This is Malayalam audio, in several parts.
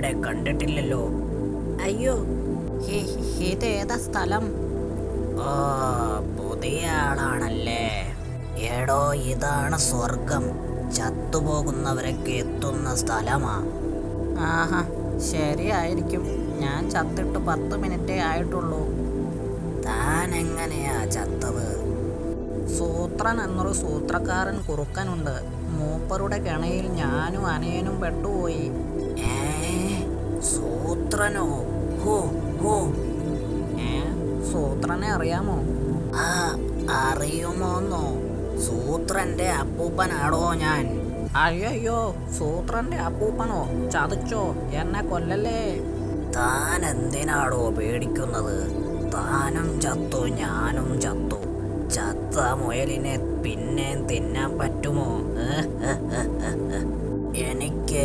ഇവിടെ കണ്ടിട്ടില്ലല്ലോ. അയ്യോ ഇത് ഏതാ സ്ഥലം? ഓ പുതിയ ആളാണല്ലേ. എടോ ഇതാണ് സ്വർഗം. ചത്തുപോകുന്നവരൊക്കെ എത്തുന്ന സ്ഥലമാ. ആഹാ ശരിയായിരിക്കും. ഞാൻ ചത്തിട്ട് പത്ത് മിനിറ്റേ ആയിട്ടുള്ളൂ. താൻ എങ്ങനെയാ ചത്തത് സൂത്രൻ എന്നൊരു സൂത്രക്കാരൻ കുറുക്കനുണ്ട്. മൂപ്പറുടെ കിണയിൽ ഞാനും അനയനും പെട്ടുപോയി. സൂത്രനോ? ഹോ ഹോ. ഏ സൂത്രനെ അറിയാമോ? ആ അറിയുമോന്നോ? സൂത്രന്റെ അപ്പൂപ്പനാടോ ഞാൻ. അയ്യോ സൂത്രന്റെ അപ്പൂപ്പനോ? ചതിച്ചോ? എന്നെ കൊല്ലല്ലേ? താൻ എന്തിനാടോ പേടിക്കുന്നത്? താനും ചത്തു ഞാനും ചത്തു. ചത്ത മുയലിനെ പിന്നെ തിന്നാൻ പറ്റുമോ? എനിക്ക്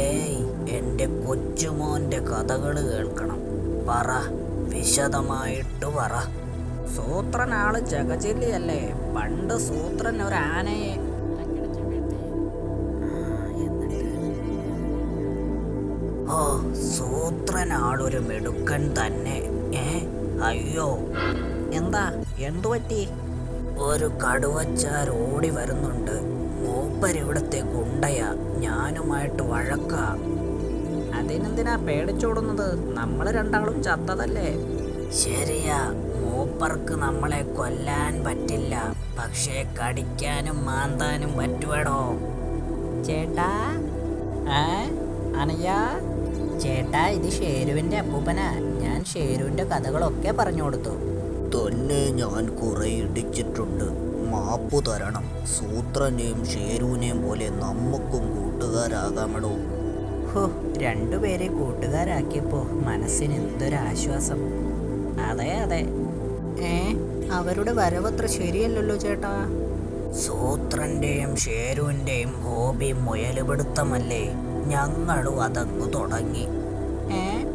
എന്റെ കൊച്ചുമോന്റെ കഥകൾ കേൾക്കണം. പറ വിശദമായിട്ട് പറ. സൂത്രൻ ആൾ ജഗജില്ലിയല്ലേ പണ്ട് സൂത്രൻ ഒരു ആനയെ ഓ സൂത്രനാളൊരു മെടുക്കൻ തന്നെ. ഏ അയ്യോ. എന്താ? എന്തു പറ്റി? ഒരു കടുവച്ചാർ ഓടി വരുന്നുണ്ട്. മൂപ്പരിവിടത്തെ ഗുണ്ടയാ. ഞാനുമായിട്ട് വഴക്കാ. അതിനെന്തിനാ പേടിച്ചോടുന്നത്? നമ്മൾ രണ്ടാളും ചത്തതല്ലേ? ശരിയാ. മൂപ്പർക്ക് നമ്മളെ കൊല്ലാൻ പറ്റില്ല. പക്ഷേ കടിക്കാനും മാന്താനും പറ്റുവടോ? ചേട്ടാ? ഏ? അനയ്യ? ചേട്ടാ ഇത് ഷേരുവിന്റെ അപ്പൂപ്പനാ. ഞാൻ ഷേരുവിന്റെ കഥകളൊക്കെ പറഞ്ഞു കൊടുത്തു. തന്നെ ഞാൻ കുറെ ഇടിച്ചിട്ടുണ്ട്. മാപ്പ് തരണം. സൂത്രനെയും ഷേരുവിനെയും പോലെ നമുക്കും കൂട്ടുകാരാകാമടോ. ഹോ രണ്ടുപേരെ കൂട്ടുകാരാക്കിയപ്പോ മനസ്സിന് എന്തൊരാശ്വാസം അതെ അതെ. ഏ അവരുടെ വരവത്ര ശരിയല്ലല്ലോ ചേട്ടാ. സൂത്രന്റെയും ഷേരുവിന്റെയും ഹോബി മുയലുപിടുത്തമല്ലേ? ഞങ്ങളും അതങ്ങ് തുടങ്ങി. ഏ?